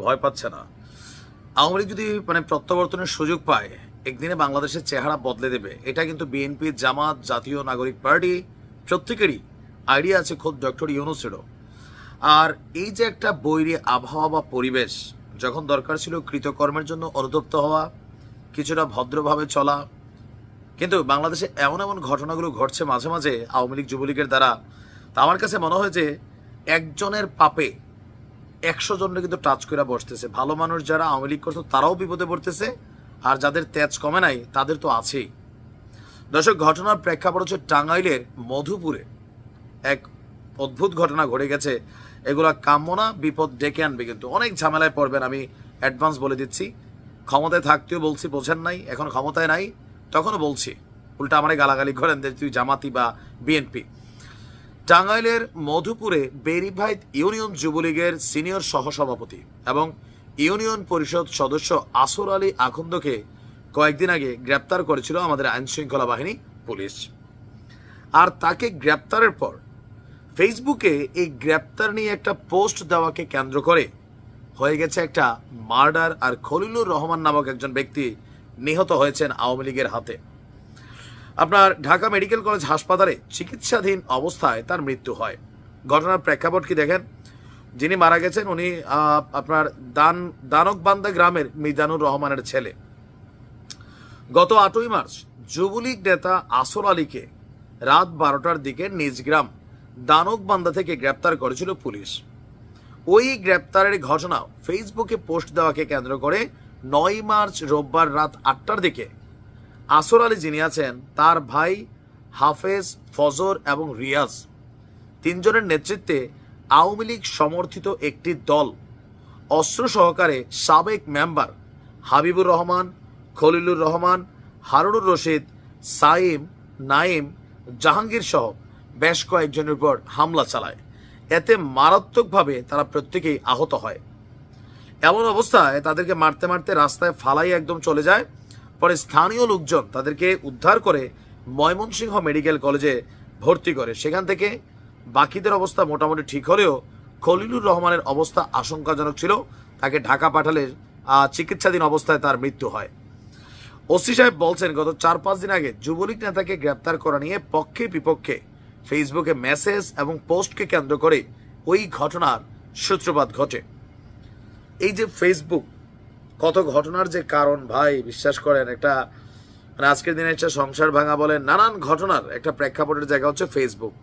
ভয় পাচ্ছে না। আওয়ামী লীগ যদি মানে প্রত্যাবর্তনের সুযোগ পায়, একদিনে বাংলাদেশের চেহারা বদলে দেবে। এটা কিন্তু বিএনপি, জামাত, জাতীয় নাগরিক পার্টি প্রত্যেকেরই আইডিয়া আছে খোদ ডক্টর ইউনুসেরও। আর এই যে একটা বৈরী আবহাওয়া বা পরিবেশ, যখন দরকার ছিল কৃতকর্মের জন্য অনুতপ্ত হওয়া, কিছুটা ভদ্রভাবে চলা, কিন্তু বাংলাদেশে এমন এমন ঘটনাগুলো ঘটছে মাঝে মাঝে আওয়ামী লীগ যুবলীগের দ্বারা, তা আমার কাছে মনে হয় যে একজনের পাপে একশো জনের কিন্তু টাচ করে বসতেছে। ভালো মানুষ যারা আওয়ামী লীগ করতো, তারাও বিপদে পড়তেছে, আর যাদের তেজ কমে নাই, তাদের তো আছেই। দর্শক, ঘটনার প্রেক্ষাপট হচ্ছে টাঙ্গাইলের মধুপুরে এক অদ্ভুত ঘটনা ঘটে গেছে। এগুলা কাম্য না, বিপদ ডেকে আনবে কিন্তু। অনেক ঝামেলায় পড়বেন, আমি অ্যাডভান্স বলে দিচ্ছি। ক্ষমতায় থাকতেও বলছি, বোঝেন নাই, এখন ক্ষমতায় নাই, তখনও বলছি। উল্টা আমারে গালাগালি করেন যে তুই জামাতি বা বিএনপি। টাঙ্গাইলের মধুপুরে বেরিভাইত ইউনিয়ন যুবলীগের সিনিয়র সহসভাপতি এবং ইউনিয়ন পরিষদ সদস্য আসর আলী আখন্দকে কয়েকদিন আগে গ্রেপ্তার করেছিল আমাদের আইন শৃঙ্খলা বাহিনী পুলিশ। আর তাকে গ্রেপ্তারের পর ফেসবুকে এই গ্রেপ্তার নিয়ে একটা পোস্ট দেওয়াকে কেন্দ্র করে হয়ে গেছে একটা মার্ডার আর খলিলুর রহমান নামক একজন ব্যক্তি নিহত হয়েছেন আওয়ামী লীগের হাতে। আপনার ঢাকা মেডিকেল কলেজ হাসপাতালে চিকিৎসাধীন অবস্থায় তার মৃত্যু হয়। ঘটনার প্রেক্ষাপট কি দেখেন? যিনি মারা গেছেন, উনি আপনার দান দানকবান্দা গ্রামের মিজানুর রহমানের ছেলে। গত আটই মার্চ, যুবলীগ নেতা আসর আলীকে রাত বারোটার দিকে নিজ গ্রাম দানকবান্দা থেকে গ্রেপ্তার করেছিল পুলিশ। ওই গ্রেপ্তারের ঘটনা ফেসবুকে পোস্ট দেওয়াকে কেন্দ্র করে নয় মার্চ রোববার রাত আটটার দিকে আসর আলী যিনি আছেন, তার ভাই হাফেজ, ফজর এবং রিয়াজ তিনজনের নেতৃত্বে আওয়ামী লীগ সমর্থিত একটি দল। অস্ত্র সহকারে সাবেক মেম্বার হাবিবুর রহমান, খলিলুর রহমান, হারুনুর রশিদ, সাইম, নাইম, জাহাঙ্গীর সহ বেশ কয়েকজনের উপর হামলা চালায়। এতে মারাত্মকভাবে তারা প্রত্যেকেই আহত হয়। এমন অবস্থায় তাদেরকে মারতে মারতে রাস্তায় ফালাই একদম চলে যায়। পরে স্থানীয় লোকজন তাদেরকে উদ্ধার করে ময়মনসিংহ মেডিকেল কলেজে ভর্তি করে। সেখান থেকে বাকিদের অবস্থা মোটামুটি ঠিক হলেও খলিলুর রহমানের অবস্থা আশঙ্কাজনক ছিল। তাকে ঢাকা পাঠালে চিকিৎসাধীন অবস্থায় তার মৃত্যু হয়। ওসি সাহেব বলছেন, গত চার পাঁচ দিন আগে যুবলীগ নেতাকে গ্রেপ্তার করা নিয়ে পক্ষে বিপক্ষে ফেসবুকে মেসেজ এবং পোস্টকে কেন্দ্র করে ওই ঘটনার সূত্রপাত ঘটে। এই যে ফেসবুক কত ঘটনার যে কারণ, ভাই, বিশ্বাস করেন, একটা মানে আজকের দিনে একটা সংসার ভাঙা বলেন নানান ঘটনার একটা প্রেক্ষাপটের জায়গা হচ্ছে ফেসবুক